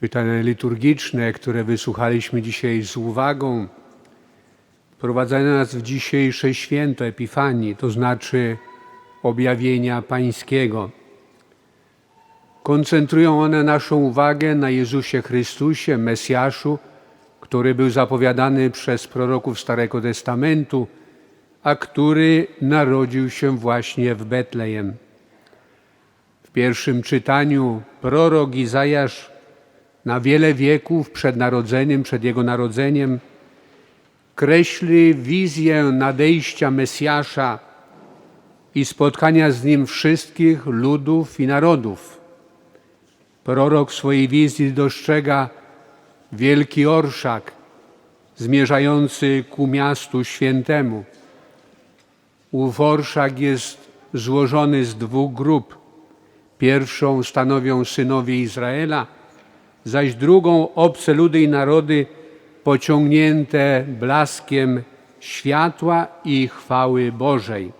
Czytania liturgiczne, które wysłuchaliśmy dzisiaj z uwagą, prowadzają nas w dzisiejsze święto Epifanii, to znaczy objawienia Pańskiego. Koncentrują one naszą uwagę na Jezusie Chrystusie, Mesjaszu, który był zapowiadany przez proroków Starego Testamentu, a który narodził się właśnie w Betlejem. W pierwszym czytaniu prorok Izajasz na wiele wieków przed narodzeniem, przed jego narodzeniem, kreśli wizję nadejścia Mesjasza i spotkania z nim wszystkich ludów i narodów. Prorok w swojej wizji dostrzega wielki orszak zmierzający ku miastu świętemu. Ów orszak jest złożony z dwóch grup. Pierwszą stanowią synowie Izraela, zaś drugą obce ludy i narody pociągnięte blaskiem światła i chwały Bożej.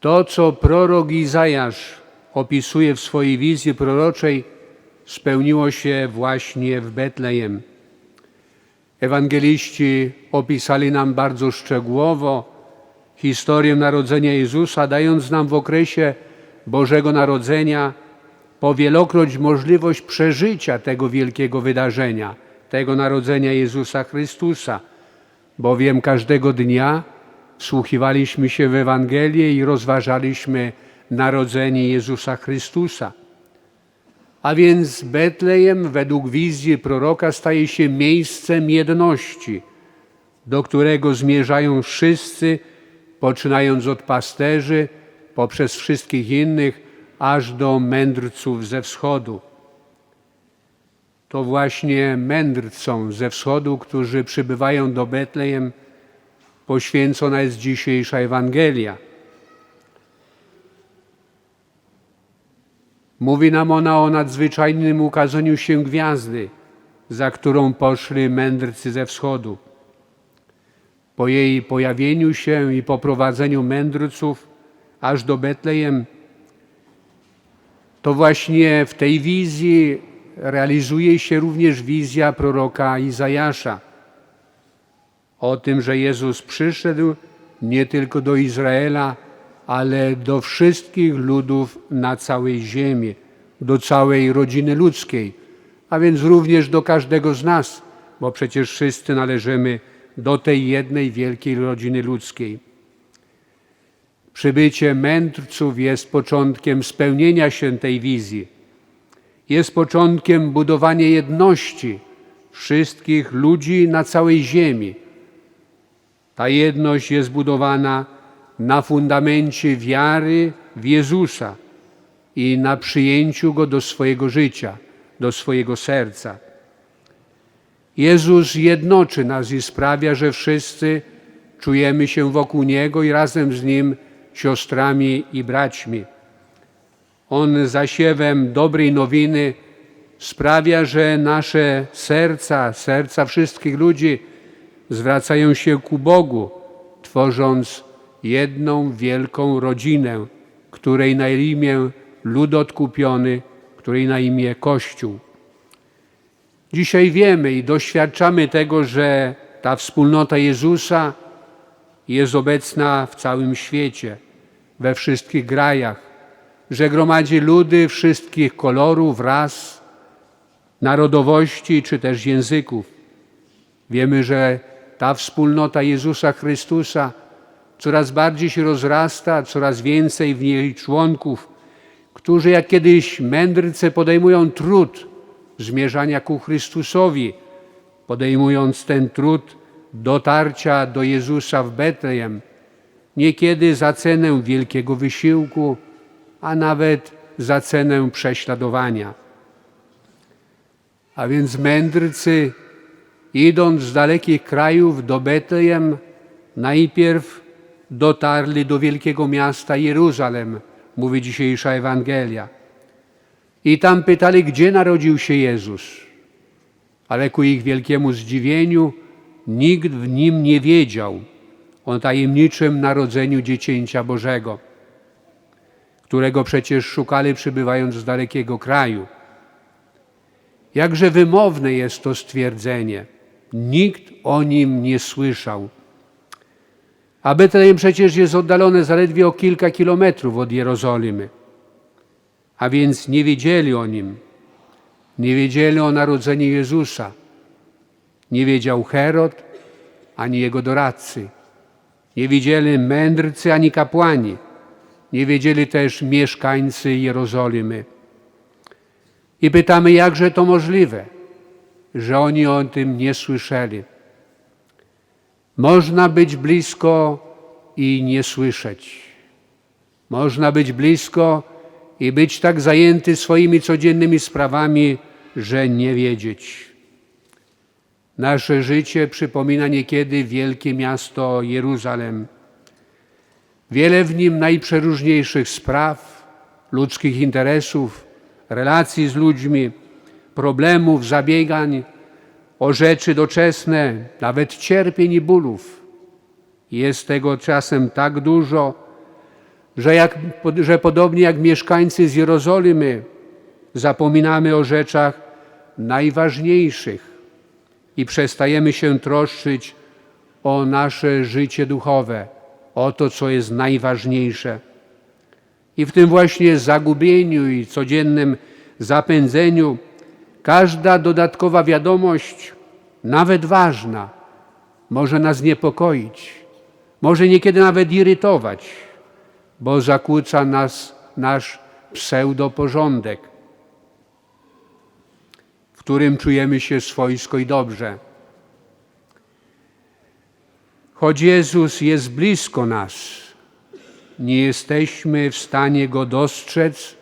To, co prorok Izajasz opisuje w swojej wizji proroczej, spełniło się właśnie w Betlejem. Ewangeliści opisali nam bardzo szczegółowo historię narodzenia Jezusa, dając nam w okresie Bożego Narodzenia powielokroć możliwość przeżycia tego wielkiego wydarzenia, tego narodzenia Jezusa Chrystusa, bowiem każdego dnia wsłuchiwaliśmy się w Ewangelię i rozważaliśmy narodzenie Jezusa Chrystusa. A więc Betlejem według wizji proroka staje się miejscem jedności, do którego zmierzają wszyscy, poczynając od pasterzy, poprzez wszystkich innych, aż do mędrców ze wschodu. To właśnie mędrcom ze wschodu, którzy przybywają do Betlejem, poświęcona jest dzisiejsza Ewangelia. Mówi nam ona o nadzwyczajnym ukazaniu się gwiazdy, za którą poszli mędrcy ze wschodu. Po jej pojawieniu się i poprowadzeniu mędrców aż do Betlejem, to właśnie w tej wizji realizuje się również wizja proroka Izajasza o tym, że Jezus przyszedł nie tylko do Izraela, ale do wszystkich ludów na całej ziemi, do całej rodziny ludzkiej, a więc również do każdego z nas, bo przecież wszyscy należymy do tej jednej wielkiej rodziny ludzkiej. Przybycie mędrców jest początkiem spełnienia się tej wizji. Jest początkiem budowania jedności wszystkich ludzi na całej ziemi. Ta jedność jest budowana na fundamencie wiary w Jezusa i na przyjęciu Go do swojego życia, do swojego serca. Jezus jednoczy nas i sprawia, że wszyscy czujemy się wokół Niego i razem z Nim siostrami i braćmi. On zasiewem dobrej nowiny sprawia, że nasze serca, serca wszystkich ludzi zwracają się ku Bogu, tworząc jedną wielką rodzinę, której na imię lud odkupiony, której na imię Kościół. Dzisiaj wiemy i doświadczamy tego, że ta wspólnota Jezusa jest obecna w całym świecie, we wszystkich krajach, że gromadzi ludy wszystkich kolorów, ras, narodowości czy też języków. Wiemy, że ta wspólnota Jezusa Chrystusa coraz bardziej się rozrasta, coraz więcej w niej członków, którzy jak kiedyś mędrcy podejmują trud zmierzania ku Chrystusowi, podejmując ten trud dotarcia do Jezusa w Betlejem, niekiedy za cenę wielkiego wysiłku, a nawet za cenę prześladowania. A więc mędrcy, idąc z dalekich krajów do Betlejem, najpierw dotarli do wielkiego miasta Jeruzalem, mówi dzisiejsza Ewangelia. I tam pytali, gdzie narodził się Jezus. Ale ku ich wielkiemu zdziwieniu nikt w nim nie wiedział o tajemniczym narodzeniu Dziecięcia Bożego, którego przecież szukali przybywając z dalekiego kraju. Jakże wymowne jest to stwierdzenie. Nikt o nim nie słyszał. A Betlejem przecież jest oddalone zaledwie o kilka kilometrów od Jerozolimy. A więc nie wiedzieli o nim. Nie wiedzieli o narodzeniu Jezusa. Nie wiedział Herod ani jego doradcy. Nie wiedzieli mędrcy ani kapłani. Nie wiedzieli też mieszkańcy Jerozolimy. I pytamy, jakże to możliwe, że oni o tym nie słyszeli. Można być blisko i nie słyszeć. Można być blisko i być tak zajęty swoimi codziennymi sprawami, że nie wiedzieć. Nasze życie przypomina niekiedy wielkie miasto Jeruzalem. Wiele w nim najprzeróżniejszych spraw, ludzkich interesów, relacji z ludźmi, problemów, zabiegań o rzeczy doczesne, nawet cierpień i bólów. Jest tego czasem tak dużo, że, jak, że podobnie jak mieszkańcy z Jerozolimy, zapominamy o rzeczach najważniejszych i przestajemy się troszczyć o nasze życie duchowe, o to, co jest najważniejsze. I w tym właśnie zagubieniu i codziennym zapędzeniu każda dodatkowa wiadomość, nawet ważna, może nas niepokoić, może niekiedy nawet irytować, bo zakłóca nas nasz pseudoporządek, w którym czujemy się swojsko i dobrze. Choć Jezus jest blisko nas, nie jesteśmy w stanie Go dostrzec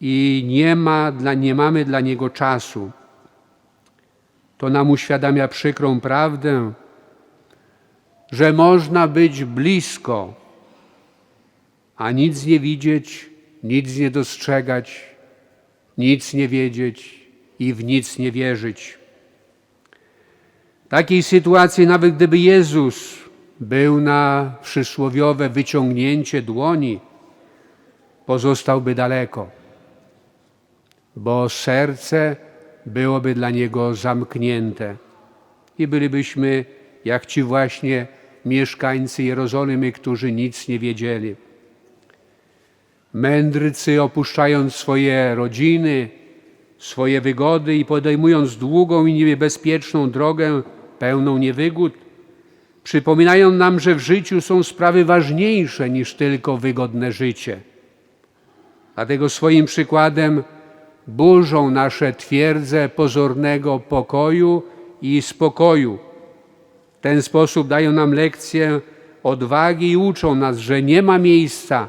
i nie, ma dla, nie mamy dla Niego czasu. To nam uświadamia przykrą prawdę, że można być blisko, a nic nie widzieć, nic nie dostrzegać, nic nie wiedzieć i w nic nie wierzyć. W takiej sytuacji, nawet gdyby Jezus był na przysłowiowe wyciągnięcie dłoni, pozostałby daleko, bo serce byłoby dla niego zamknięte i bylibyśmy jak ci właśnie mieszkańcy Jerozolimy, którzy nic nie wiedzieli. Mędrcy opuszczając swoje rodziny, swoje wygody i podejmując długą i niebezpieczną drogę, pełną niewygód, przypominają nam, że w życiu są sprawy ważniejsze niż tylko wygodne życie. Dlatego swoim przykładem burzą nasze twierdze pozornego pokoju i spokoju. W ten sposób dają nam lekcję odwagi i uczą nas, że nie ma miejsca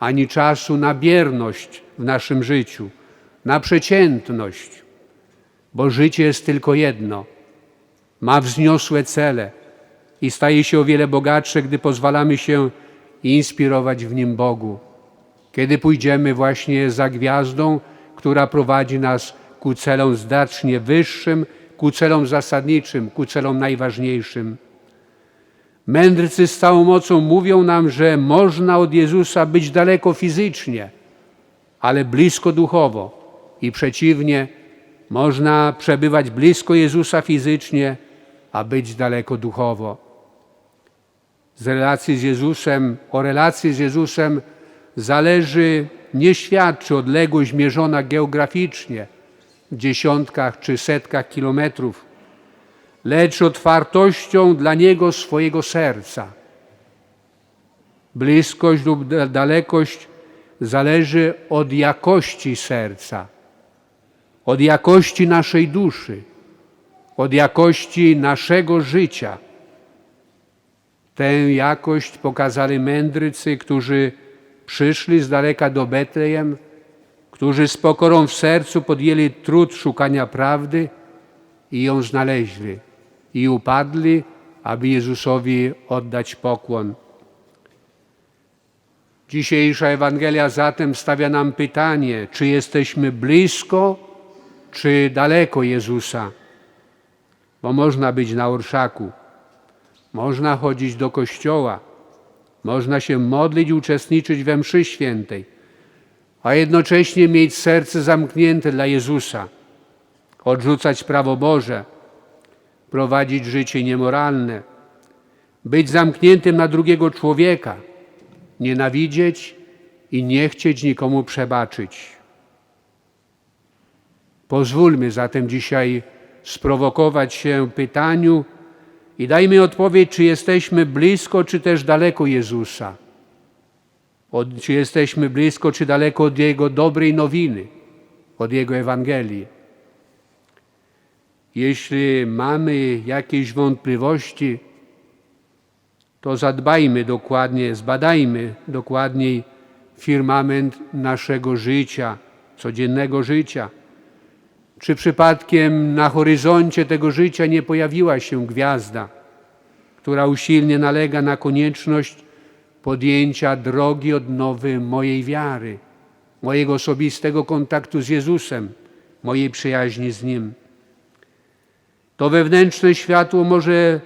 ani czasu na bierność w naszym życiu, na przeciętność, bo życie jest tylko jedno. Ma wzniosłe cele i staje się o wiele bogatsze, gdy pozwalamy się inspirować w nim Bogu. Kiedy pójdziemy właśnie za gwiazdą, która prowadzi nas ku celom znacznie wyższym, ku celom zasadniczym, ku celom najważniejszym. Mędrcy z całą mocą mówią nam, że można od Jezusa być daleko fizycznie, ale blisko duchowo i przeciwnie, można przebywać blisko Jezusa fizycznie, a być daleko duchowo. Z relacji z Jezusem, o relacji z Jezusem zależy, nie świadczy odległość mierzona geograficznie w dziesiątkach czy setkach kilometrów, lecz otwartością dla Niego swojego serca. Bliskość lub dalekość zależy od jakości serca, od jakości naszej duszy, od jakości naszego życia. Tę jakość pokazali mędrcy, którzy przyszli z daleka do Betlejem, którzy z pokorą w sercu podjęli trud szukania prawdy i ją znaleźli i upadli, aby Jezusowi oddać pokłon. Dzisiejsza Ewangelia zatem stawia nam pytanie, czy jesteśmy blisko, czy daleko Jezusa. Bo można być na orszaku, można chodzić do kościoła, można się modlić uczestniczyć we mszy świętej, a jednocześnie mieć serce zamknięte dla Jezusa, odrzucać prawo Boże, prowadzić życie niemoralne, być zamkniętym na drugiego człowieka, nienawidzieć i nie chcieć nikomu przebaczyć. Pozwólmy zatem dzisiaj sprowokować się pytaniu i dajmy odpowiedź, czy jesteśmy blisko, czy też daleko Jezusa. Od, czy jesteśmy blisko, czy daleko od Jego dobrej nowiny, od Jego Ewangelii. Jeśli mamy jakieś wątpliwości, to zadbajmy dokładnie, zbadajmy dokładniej firmament naszego życia, codziennego życia. Czy przypadkiem na horyzoncie tego życia nie pojawiła się gwiazda, która usilnie nalega na konieczność podjęcia drogi odnowy mojej wiary, mojego osobistego kontaktu z Jezusem, mojej przyjaźni z Nim? To wewnętrzne światło może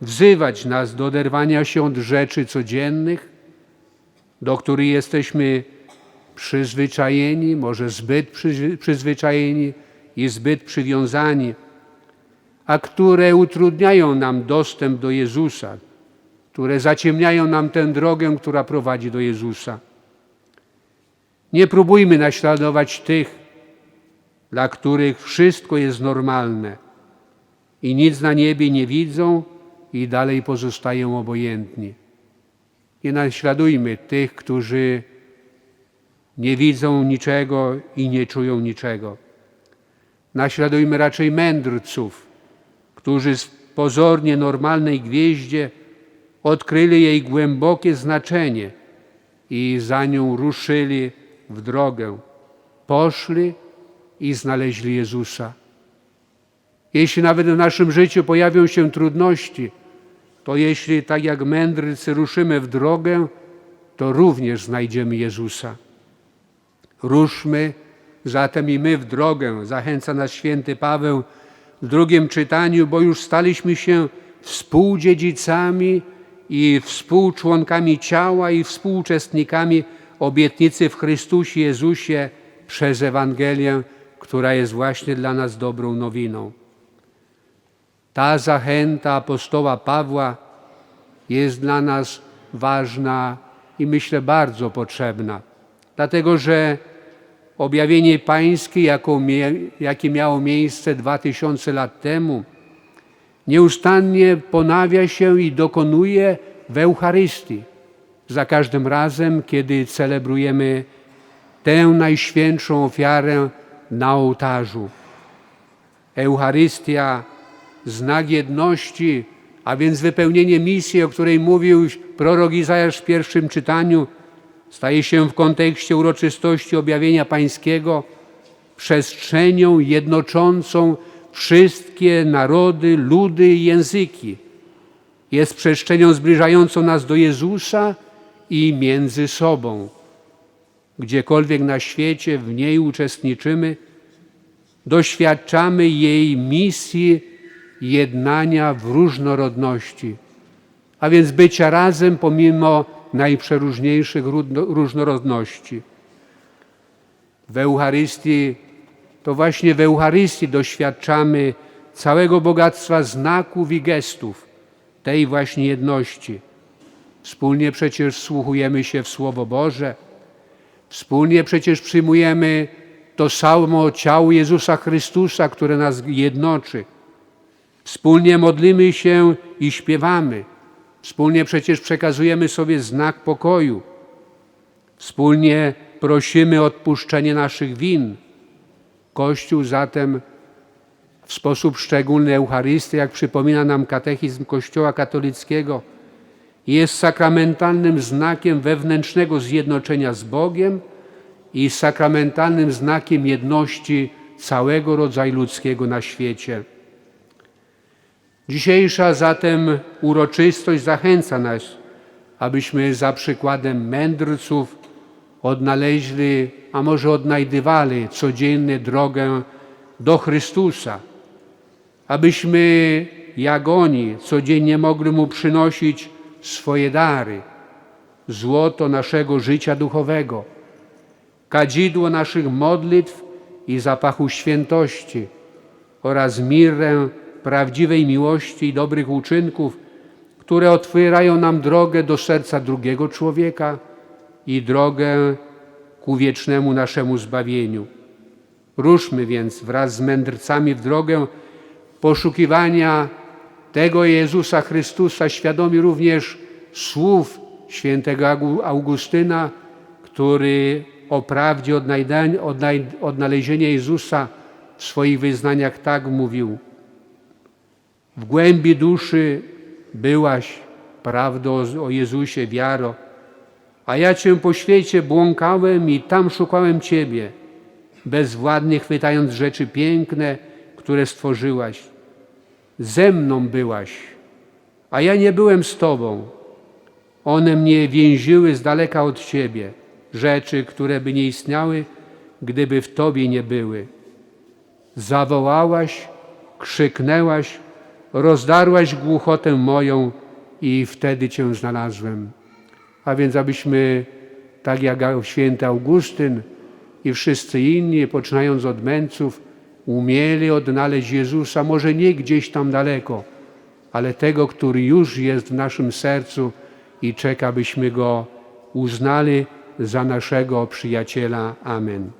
wzywać nas do oderwania się od rzeczy codziennych, do których jesteśmy przyzwyczajeni, może zbyt przyzwyczajeni i zbyt przywiązani, a które utrudniają nam dostęp do Jezusa, które zaciemniają nam tę drogę, która prowadzi do Jezusa. Nie próbujmy naśladować tych, dla których wszystko jest normalne i nic na niebie nie widzą i dalej pozostają obojętni. Nie naśladujmy tych, którzy nie widzą niczego i nie czują niczego. Naśladujmy raczej mędrców, którzy w pozornie normalnej gwieździe odkryli jej głębokie znaczenie i za nią ruszyli w drogę. Poszli i znaleźli Jezusa. Jeśli nawet w naszym życiu pojawią się trudności, to jeśli tak jak mędrcy ruszymy w drogę, to również znajdziemy Jezusa. Ruszmy zatem i my w drogę, zachęca nas święty Paweł w drugim czytaniu, bo już staliśmy się współdziedzicami i współczłonkami ciała i współuczestnikami obietnicy w Chrystusie Jezusie przez Ewangelię, która jest właśnie dla nas dobrą nowiną. Ta zachęta apostoła Pawła jest dla nas ważna i myślę bardzo potrzebna, dlatego że objawienie Pańskie, jakie miało miejsce dwa tysiące lat temu, nieustannie ponawia się i dokonuje w Eucharystii. Za każdym razem, kiedy celebrujemy tę najświętszą ofiarę na ołtarzu. Eucharystia znak jedności, a więc wypełnienie misji, o której mówił prorok Izajasz w pierwszym czytaniu, staje się w kontekście uroczystości objawienia Pańskiego przestrzenią jednoczącą wszystkie narody, ludy i języki. Jest przestrzenią zbliżającą nas do Jezusa i między sobą. Gdziekolwiek na świecie w niej uczestniczymy, doświadczamy jej misji jednania w różnorodności, a więc bycia razem pomimo najprzeróżniejszych różnorodności. W Eucharystii, to właśnie w Eucharystii doświadczamy całego bogactwa znaków i gestów tej właśnie jedności. Wspólnie przecież wsłuchujemy się w Słowo Boże, wspólnie przecież przyjmujemy to samo ciało Jezusa Chrystusa, które nas jednoczy. Wspólnie modlimy się i śpiewamy. Wspólnie przecież przekazujemy sobie znak pokoju. Wspólnie prosimy o odpuszczenie naszych win. Kościół zatem w sposób szczególny Eucharysty, jak przypomina nam katechizm Kościoła katolickiego, jest sakramentalnym znakiem wewnętrznego zjednoczenia z Bogiem i sakramentalnym znakiem jedności całego rodzaju ludzkiego na świecie. Dzisiejsza zatem uroczystość zachęca nas, abyśmy za przykładem mędrców odnaleźli, a może odnajdywali codziennie drogę do Chrystusa, abyśmy jak oni codziennie mogli Mu przynosić swoje dary, złoto naszego życia duchowego, kadzidło naszych modlitw i zapachu świętości, oraz mirrę prawdziwej miłości i dobrych uczynków, które otwierają nam drogę do serca drugiego człowieka i drogę ku wiecznemu naszemu zbawieniu. Ruszmy więc wraz z mędrcami w drogę poszukiwania tego Jezusa Chrystusa, świadomi również słów świętego Augustyna, który o prawdzie odnalezienia Jezusa w swoich wyznaniach tak mówił. W głębi duszy byłaś prawdą o Jezusie, wiaro, a ja Cię po świecie błąkałem i tam szukałem Ciebie, bezwładnie chwytając rzeczy piękne, które stworzyłaś. Ze mną byłaś, a ja nie byłem z Tobą. One mnie więziły z daleka od Ciebie, rzeczy, które by nie istniały, gdyby w Tobie nie były. Zawołałaś, krzyknęłaś, rozdarłaś głuchotę moją i wtedy Cię znalazłem. A więc abyśmy, tak jak święty Augustyn i wszyscy inni, poczynając od mędrców, umieli odnaleźć Jezusa, może nie gdzieś tam daleko, ale tego, który już jest w naszym sercu i czeka, byśmy Go uznali za naszego przyjaciela. Amen.